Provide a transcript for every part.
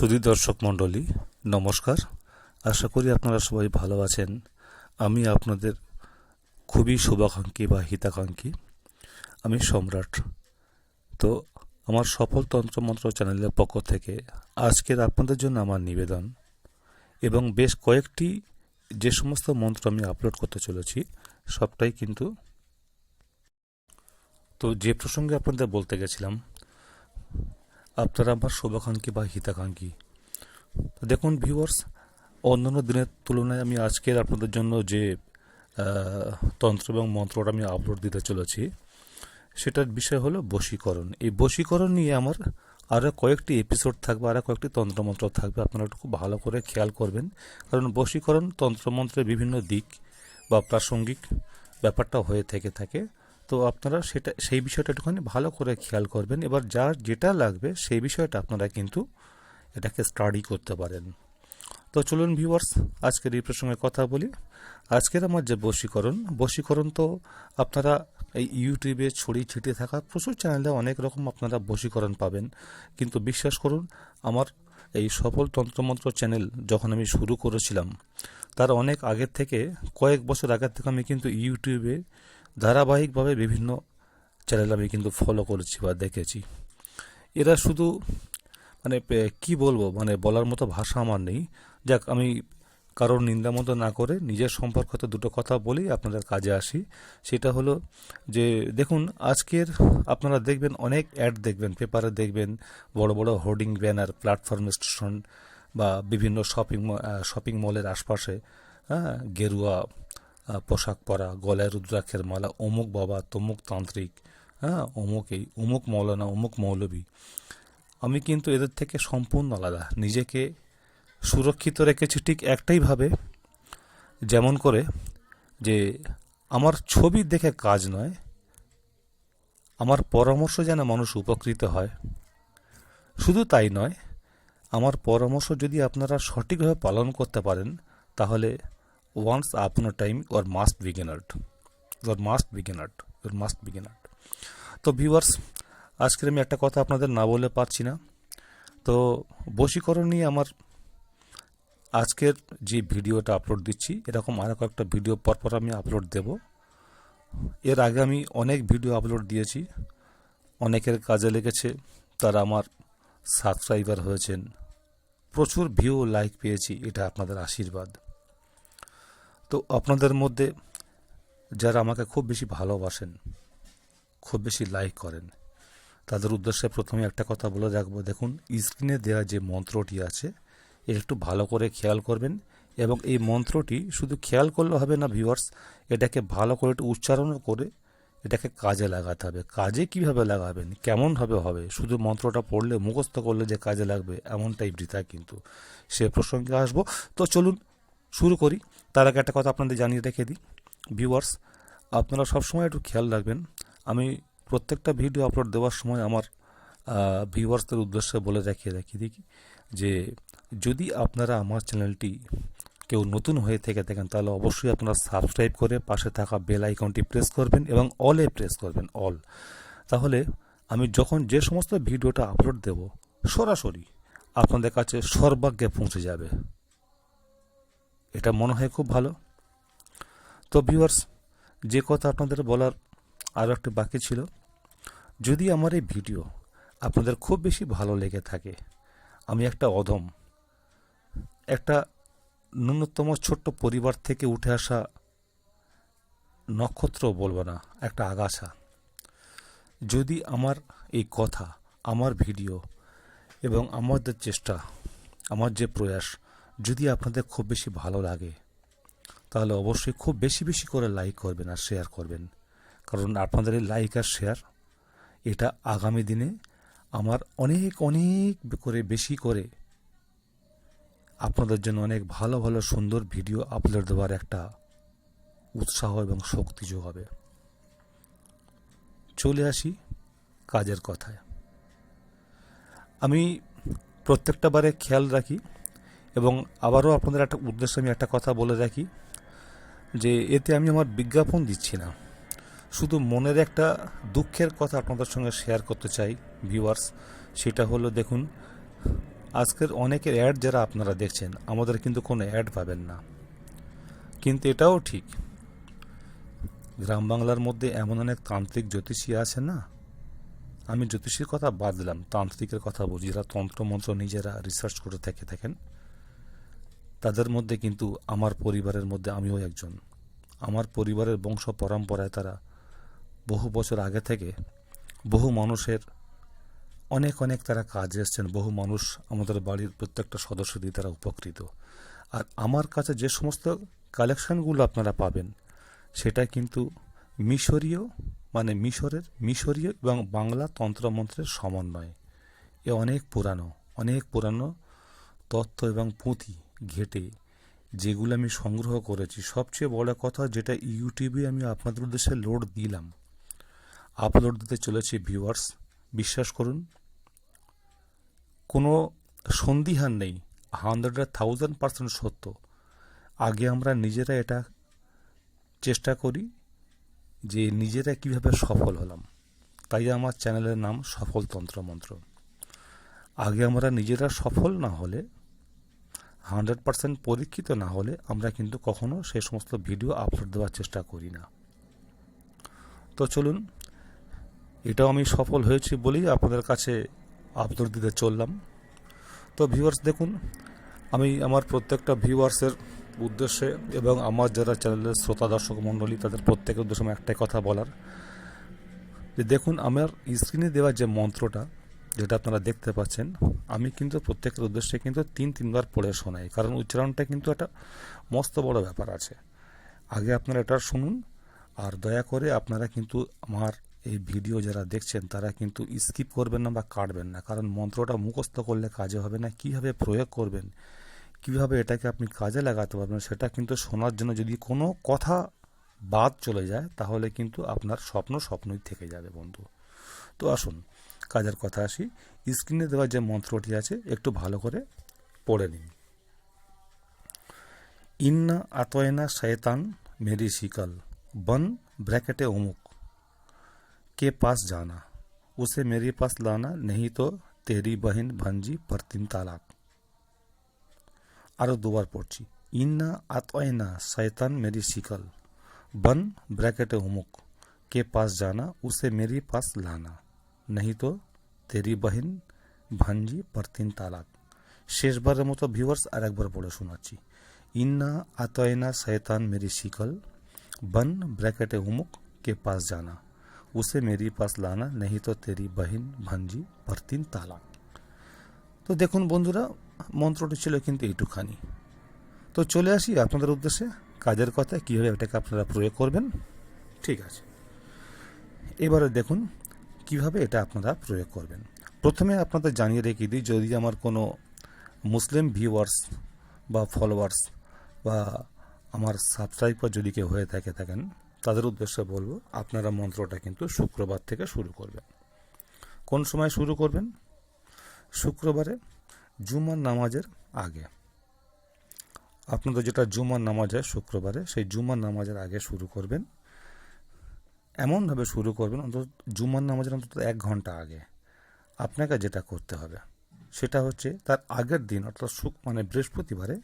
সুধী দর্শক মণ্ডলী, নমস্কার। আশা করি আপনারা সবাই ভালো আছেন। আমি আপনাদের খুবই শুভাকাঙ্ক্ষী বা হিতাকাঙ্ক্ষী। আমি সম্রাট। তো আমার সফল তন্ত্রমন্ত্র চ্যানেলের পক্ষ থেকে আজকের আপনাদের জন্য আমার নিবেদন এবং বেশ কয়েকটি যে সমস্ত মন্ত্র আমি আপলোড করতে চলেছি, সবটাই কিন্তু তো যে প্রসঙ্গে আপনাদের বলতে গেছিলাম আপনারা আমার শুভাকাঙ্ক্ষী বা হিতাকাঙ্ক্ষী। দেখুন ভিউয়ার্স অন্যান্য দিনের তুলনায় আমি আজকের আপনাদের জন্য যে তন্ত্র এবং মন্ত্রটা আমি আপলোড দিতে চলেছি, সেটার বিষয় হলো বশীকরণ। এই বশীকরণ নিয়ে আমার আরও কয়েকটি এপিসোড থাকবে আরও কয়েকটি তন্ত্রমন্ত্র থাকবে। আপনারা একটু খুব ভালো করে খেয়াল করবেন। কারণ বশীকরণ তন্ত্রমন্ত্রের বিভিন্ন দিক বা প্রাসঙ্গিক ব্যাপারটা হয়ে থেকে থাকে। তো আপনারা সেটা, সেই বিষয়টা একটুখানি ভালো করে খেয়াল করবেন। এবার যার যেটা লাগবে সেই বিষয়টা আপনারা কিন্তু এটাকে স্টাডি করতে পারেন। তো চলুন ভিউয়ার্স আজকের এই প্রসঙ্গে কথা বলি। আজকের আমার যে বশীকরণ বশীকরণ তো আপনারা এই ইউটিউবে ছড়িয়ে ছিটিয়ে থাকা প্রচুর চ্যানেলে অনেক রকম আপনারা বশীকরণ পাবেন। কিন্তু বিশ্বাস করুন, আমার এই সফল তন্ত্রমন্ত্র চ্যানেল যখন আমি শুরু করেছিলাম, তার অনেক আগের থেকে কয়েক বছর আগের থেকে আমি কিন্তু ইউটিউবে ধারাবাহিকভাবে বিভিন্ন চ্যানেল আমি কিন্তু ফলো করেছি বা দেখেছি। এরা শুধু মানে কি বলব? মানে বলার মতো ভাষা আমার নেই। যাক, আমি কারোর নিন্দা মতো না করে নিজের সম্পর্কে দুটো কথা বলি, আপনাদের কাজে আসি। সেটা হলো যে, দেখুন, আজকের আপনারা দেখবেন অনেক অ্যাড দেখবেন পেপারে দেখবেন, বড় বড় হোর্ডিং ব্যানার প্ল্যাটফর্ম স্টেশন বা বিভিন্ন শপিং শপিং মলের আশপাশে হ্যাঁ গেরুয়া পোশাক পরা, গলায় রুদ্রাক্ষের মালা, অমুক বাবা, তমুক তান্ত্রিক হ্যাঁ অমুক এই, অমুক মৌলানা, অমুক মৌলবী। আমি কিন্তু এদের থেকে সম্পূর্ণ আলাদা। নিজেকে সুরক্ষিত রেখেছি ঠিক একটাইভাবে যেমন করে যে আমার ছবি দেখে কাজ নয়, আমার পরামর্শ যেন মানুষ উপকৃত হয়। শুধু তাই নয়, আমার পরামর্শ যদি আপনারা সঠিকভাবে পালন করতে পারেন, তাহলে ওয়ান্স আপনার টাইম ওর মাস্ট বিগিনার্ড ওর মাস্ট বিগিনার্ড ওর মাস্ট বিগিনার্ড তো ভিউয়ার্স আজকের আমি একটা কথা আপনাদের না বলে পারছি না। তো বশীকরণ নিয়ে আমার আজকের যে ভিডিওটা আপলোড দিচ্ছি, এরকম আরও কয়েকটা ভিডিও পরপর আমি আপলোড দেব। এর আগে আমি অনেক ভিডিও আপলোড দিয়েছি। অনেকের কাজে লেগেছে, তারা আমার সাবস্ক্রাইবার হয়েছেন। প্রচুর ভিউ লাইক পেয়েছি, এটা আপনাদের আশীর্বাদ। তো আপনাদের মধ্যে যারা আমাকে খুব বেশি ভালোবাসেন, খুব বেশি লাইক করেন, তাদের উদ্দেশ্যে প্রথমে একটা কথা বলে রাখব। দেখুন স্ক্রিনে দেওয়া যে মন্ত্রটি আছে, এটা একটু ভালো করে খেয়াল করবেন এবং এই মন্ত্রটি শুধু খেয়াল করলে হবে না ভিউয়ার্স এটাকে ভালো করে একটু উচ্চারণ করে এটাকে কাজে লাগাতে হবে। কাজে কীভাবে লাগাবেন? কেমনভাবে হবে? শুধু মন্ত্রটা পড়লে, মুখস্থ করলে যে কাজে লাগবে, এমনটাই বৃথা কিন্তু। সে প্রসঙ্গে আসব। তো চলুন, শুরু করি। তার আগে একটা কথা আপনাদের জানিয়ে রেখে দিই। ভিউয়ার্স আপনারা সবসময় একটু খেয়াল রাখবেন, আমি প্রত্যেকটা ভিডিও আপলোড দেওয়ার সময় আমার ভিউয়ার্সদের উদ্দেশ্যে বলে রাখিয়ে রাখি দেখি যে যদি আপনারা আমার চ্যানেলটি কেউ নতুন হয়ে থেকে থাকেন তাহলে অবশ্যই আপনারা সাবস্ক্রাইব করে পাশে থাকা বেল আইকনটি প্রেস করবেন এবং অলে প্রেস করবেন অল তাহলে আমি যখন যে সমস্ত ভিডিওটা আপলোড দেব, সরাসরি আপনাদের কাছে সর্বাগ্যে পৌঁছে যাবে। এটা মনে হয় খুব ভালো। তো ভিউয়ার্স যে কথা আপনাদের বলার আরও একটা বাকি ছিল, যদি আমার এই ভিডিও আপনাদের খুব বেশি ভালো লেগে থাকে, আমি একটা অধম, একটা ন্যূনতম ছোট্ট পরিবার থেকে উঠে আসা নক্ষত্র বলব না, একটা আগাছা, যদি আমার এই কথা, আমার ভিডিও এবং আমাদের চেষ্টা, আমার যে প্রয়াস যদি আপনাদের খুব বেশি ভালো লাগে, তাহলে অবশ্যই খুব বেশি বেশি করে লাইক করবেন আর শেয়ার করবেন। কারণ আপনাদের এই লাইক আর শেয়ার এটা আগামী দিনে আমার অনেক অনেক করে বেশি করে আপনাদের জন্য অনেক ভালো ভালো, সুন্দর ভিডিও আপলোড দেওয়ার একটা উৎসাহ এবং শক্তি যোগাবে। চলে আসি কাজের কথায়। আমি প্রত্যেকটা বারে খেয়াল রাখি এবং আবারও আপনাদের একটা উদ্দেশ্যে আমি একটা কথা বলে রাখি যে এতে আমি আমার বিজ্ঞাপন দিচ্ছি না। শুধু মনের একটা দুঃখের কথা আপনাদের সঙ্গে শেয়ার করতে চাই ভিউয়ার্স সেটা হলো দেখুন, আজকের অনেকের অ্যাড যারা আপনারা দেখছেন, আমাদের কিন্তু কোনো অ্যাড পাবেন না। কিন্তু এটাও ঠিক। গ্রাম বাংলার মধ্যে এমন অনেক তান্ত্রিক জ্যোতিষী আছে না? আমি জ্যোতিষীর কথা বাদ দিলাম, তান্ত্রিকের কথা বলছি যারা তন্ত্রমন্ত্র নিজেরা রিসার্চ করে থেকে থাকেন। তাদের মধ্যে কিন্তু আমার পরিবারের মধ্যে আমিও একজন। আমার পরিবারের বংশ পরম্পরায় তারা বহু বছর আগে থেকে বহু মানুষের অনেক অনেক তারা কাজে এসছেন, বহু মানুষ আমাদের বাড়ির প্রত্যেকটা সদস্য দিয়ে তারা উপকৃত। আর আমার কাছে যে সমস্ত কালেকশনগুলো আপনারা পাবেন, সেটা কিন্তু মিশরীয় মানে মিশরের, মিশরীয় এবং বাংলা তন্ত্রমন্ত্রের সমন্বয়। এ অনেক পুরানো অনেক পুরানো তথ্য এবং পুঁথি। ঘেটে যেগুলো আমি সংগ্রহ করেছি, সবচেয়ে বড় কথা যেটা ইউটিউবে আমি আপনাদের উদ্দেশ্যে লোড দিলাম। আপলোড দিতে চলেছি ভিউয়ার্স বিশ্বাস করুন। কোনো সন্দিহান নেই হান্ড্রেড থাউজেন্ড পার্সেন্ট সত্য। আগে আমরা নিজেরা এটা চেষ্টা করি যে নিজেরা কীভাবে সফল হলাম। তাই আমার চ্যানেলের নাম সফল তন্ত্রমন্ত্র আগে আমরা নিজেরা সফল না হলে হান্ড্রেড পার্সেন্ট পরীক্ষিত না হলে আমরা কিন্তু কখনো সেই সমস্ত ভিডিও আপলোড দেওয়ার চেষ্টা করি না। তো চলুন, এটাও আমি সফল হয়েছি বলেই আপনাদের কাছে আপলোড দিতে চললাম। তো ভিউয়ার্স দেখুন, আমি আমার প্রত্যেকটা ভিউয়ার্সের উদ্দেশ্যে এবং আমার যারা চ্যানেলের শ্রোতা, দর্শক, মণ্ডলী, তাদের প্রত্যেকের উদ্দেশ্যে আমার একটাই কথা বলার যে দেখুন, আমার স্ক্রিনে দেওয়া যে মন্ত্রটা যেটা আপনারা দেখতে পাচ্ছেন, আমি কিন্তু প্রত্যেকের উদ্দেশ্যে কিন্তু তিন, তিনবার পড়ে শোনাই, কারণ উচ্চারণটা কিন্তু একটা মস্ত বড় ব্যাপার আছে। আগে আপনারা এটা শুনুন, আর দয়া করে আপনারা কিন্তু আমার এই ভিডিও যারা দেখছেন, তারা কিন্তু স্কিপ করবেন না বা কাটবেন না, কারণ মন্ত্রটা মুখস্থ করলে কাজে হবে না, কীভাবে প্রয়োগ করবেন, কীভাবে এটাকে আপনি কাজে লাগাতে পারবেন, সেটা কিন্তু শোনার জন্য যদি কোনো কথা বাদ চলে যায়, তাহলে কিন্তু আপনার স্বপ্ন স্বপ্নই থেকে যাবে বন্ধু। তো আসুন কাজের কথা আসি স্ক্রিনে দেওয়া যে মন্ত্রটি আছে একটু ভালো করে পড়ে নিন ইন্না আতয়না শয়তান মেরি শিকল बन ब्रैकेट उमुक के पास जाना उसे मेरे पास लाना नहीं तो तेरी बहन भंजी पर तीन तालाक আরও দুবার পড়ছি ইন্না আতয়না শয়তান মেরি শিকল बन ब्रैकेट उमुक के पास जाना उसे मेरे पास लाना नहीं तो তেরি বহিন ভাঞ্জি পর তিন তালাক শেষবারের মতো ভিউয়ার্স আর একবার পড়ে শোনাচ্ছি ইন্না আতয়না শয়তান মেরি শিকল बन ब्रैकेट उमुक के पास जाना उसे मेरी पास लाना नहीं तो तेरी बहन ভাঞ্জি पर तीन তালাক তো দেখুন বন্ধুরা মন্ত্রটি ছিল কিন্তু এইটুখানি তো চলে আসি আপনাদের উদ্দেশ্যে কাজের কথা কীভাবে এটাকে আপনারা প্রয়োগ করবেন ঠিক আছে এবারে দেখুন কীভাবে এটা আপনারা প্রয়োগ করবেন? প্রথমে আপনাদের জানিয়ে রেখে দিই, যদি আমার কোনো মুসলিম ভিউয়ার্স বা ফলোয়ার্স বা আমার সাবস্ক্রাইবার যদি কেউ হয়ে থাকে, থাকেন, তাদের উদ্দেশ্যে বলব, আপনারা মন্ত্রটা কিন্তু শুক্রবার থেকে শুরু করবেন। কোন সময় শুরু করবেন? শুক্রবারে জুমার নামাজের আগে। আপনাদের যেটা জুমার নামাজ হয় শুক্রবারে, সেই জুমার নামাজের আগে শুরু করবেন। এমনভাবে শুরু করবেন, অন্তত জুমার নামাজের অন্তত এক ঘণ্টা আগে আপনাকে যেটা করতে হবে, সেটা হচ্ছে তার আগের দিন, অর্থাৎ শুক মানে বৃহস্পতিবারে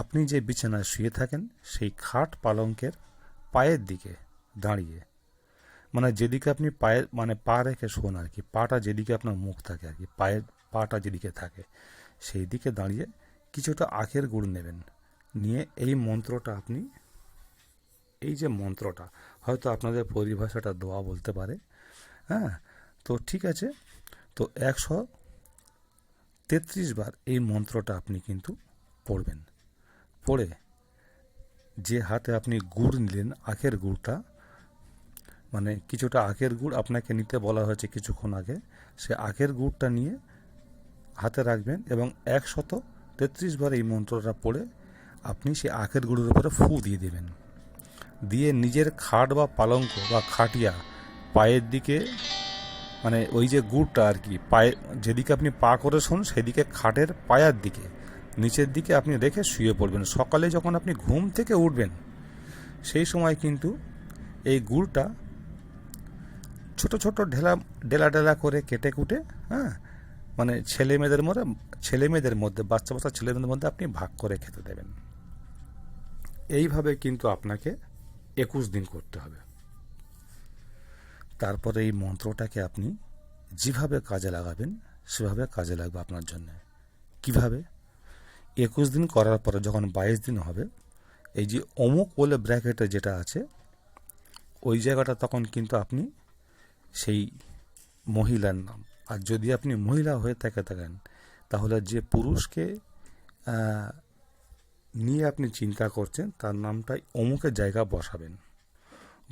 আপনি যে বিছানায় শুয়ে থাকেন, সেই খাট পালঙ্কের পায়ের দিকে দাঁড়িয়ে মানে যেদিকে আপনি পায়ের মানে পা রেখে শোন আর কি, পাটা যেদিকে আপনার মুখ থাকে আর কি, পায়ের পাটা যেদিকে থাকে, সেই দিকে দাঁড়িয়ে কিছুটা আখের গুড় নেবেন, নিয়ে এই মন্ত্রটা আপনি এই যে মন্ত্রটা, হয়তো আপনাদের পরিভাষাটা দোয়া বলতে পারে। হ্যাঁ তো ঠিক আছে, তো একশো তেত্রিশ বার এই মন্ত্রটা আপনি কিন্তু পড়বেন। পড়ে যে হাতে আপনি গুড় নিলেন, আখের গুড়টা মানে কিছুটা আখের গুড় আপনাকে নিতে বলা হয়েছে কিছুক্ষণ আগে, সে আখের গুড়টা নিয়ে হাতে রাখবেন এবং একশত তেত্রিশ বার এই মন্ত্রটা পড়ে আপনি সে আখের গুড়ের উপরে ফু দিয়ে দেবেন। দিয়ে নিজের খাট বা পালঙ্ক বা খাটিয়া পায়ের দিকে মানে ওই যে গুড়টা আর কি, পায়ে, যেদিকে আপনি পা করে শোন, সেদিকে খাটের পায়ার দিকে, নিচের দিকে আপনি রেখে শুয়ে পড়বেন। সকালে যখন আপনি ঘুম থেকে উঠবেন, সেই সময় কিন্তু এই গুড়টা ছোট ছোট ঢেলা, ডেলা ডেলা করে কেটে কুটে হ্যাঁ মানে ছেলে মেয়েদের মধ্যে, ছেলে মেয়েদের মধ্যে বাচ্চা বাচ্চা ছেলে মেয়েদের মধ্যে আপনি ভাগ করে খেতে দেবেন। এইভাবে কিন্তু আপনাকে একুশ দিন করতে হবে। তারপরে এই মন্ত্রটাকে আপনি যেভাবে কাজে লাগাবেন, সেভাবে কাজে লাগবে আপনার জন্য। কীভাবে? একুশ দিন করার পরে যখন বাইশ দিন হবে, এই যে অমুক বলে ব্র্যাকেটে যেটা আছে, ওই জায়গাটা তখন কিন্তু আপনি সেই মহিলার নাম। আর যদি আপনি মহিলা হয়ে থাকে থাকেন, তাহলে যে পুরুষকে নিয়ে আপনি চিন্তা করছেন, তার নামটাই অমুকের জায়গা বসাবেন।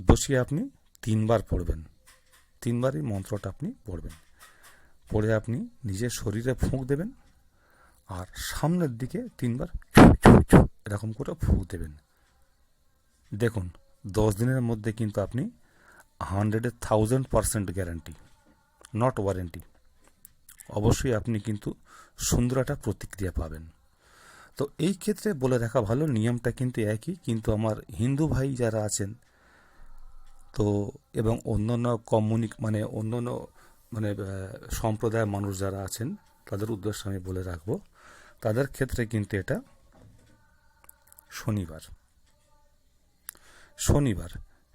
বসিয়ে আপনি তিনবার পড়বেন। তিনবারই মন্ত্রটা আপনি পড়বেন। পড়ে আপনি নিজের শরীরে ফুঁক দেবেন আর সামনের দিকে তিনবার এরকম করে ফুঁক দেবেন। দেখুন, দশ দিনের মধ্যে কিন্তু আপনি হান্ড্রেডে thousand percent guarantee, not warranty. অবশ্যই আপনি কিন্তু সুন্দর একটা প্রতিক্রিয়া পাবেন। তো এই ক্ষেত্রে বলে রাখা ভালো, নিয়মটা কিন্তু একই, কিন্তু আমার হিন্দু ভাই যারা আছেন, তো এবং অন্যান্য কমিউনিক মানে অন্যান্য মানে সম্প্রদায়ের মানুষ যারা আছেন, তাদের উদ্দেশ্যে আমি বলে রাখব, তাদের ক্ষেত্রে কিন্তু এটা শনিবার। শনিবার,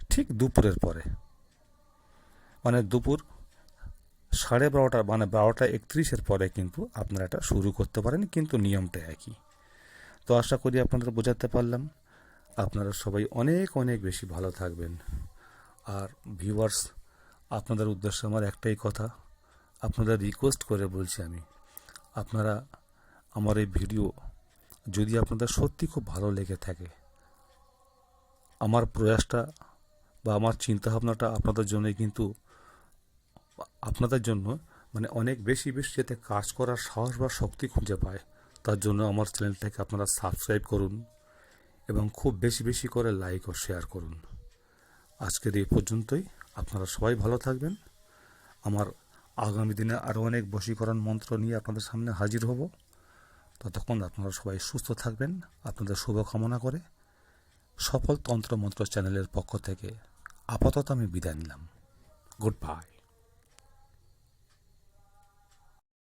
ঠিক দুপুরের পরে। মানে দুপুর সাড়ে বারোটা মানে বারোটা একত্রিশের পরে কিন্তু আপনারা এটা শুরু করতে পারেন, কিন্তু নিয়মটা একই। তো আশা করি আপনাদের বোঝাতে পারলাম। আপনারা সবাই অনেক অনেক বেশি ভালো থাকবেন। আর ভিউয়ার্স আপনাদের উদ্দেশ্যে আমার একটাই কথা, আপনাদের রিকোয়েস্ট করে বলছি আমি, আপনারা আমার এই ভিডিও যদি আপনাদের সত্যি খুব ভালো লেগে থাকে, আমার প্রয়াসটা বা আমার চিন্তাভাবনাটা আপনাদের জন্যই কিন্তু, আপনাদের জন্য মানে অনেক বেশি বেশি যাতে কাজ করার সাহস বা শক্তি খুঁজে পায়। তার জন্য আমার চ্যানেলটাকে আপনারা সাবস্ক্রাইব করুন এবং খুব বেশি বেশি করে লাইক ও শেয়ার করুন। আজকের এই পর্যন্তই। আপনারা সবাই ভালো থাকবেন। আমার আগামী দিনে আরও অনেক বশীকরণ মন্ত্র নিয়ে আপনাদের সামনে হাজির হব। ততক্ষণ আপনারা সবাই সুস্থ থাকবেন। আপনাদের শুভকামনা করে সফল তন্ত্র মন্ত্র চ্যানেলের পক্ষ থেকে আপাতত আমি বিদায় নিলাম। Good bye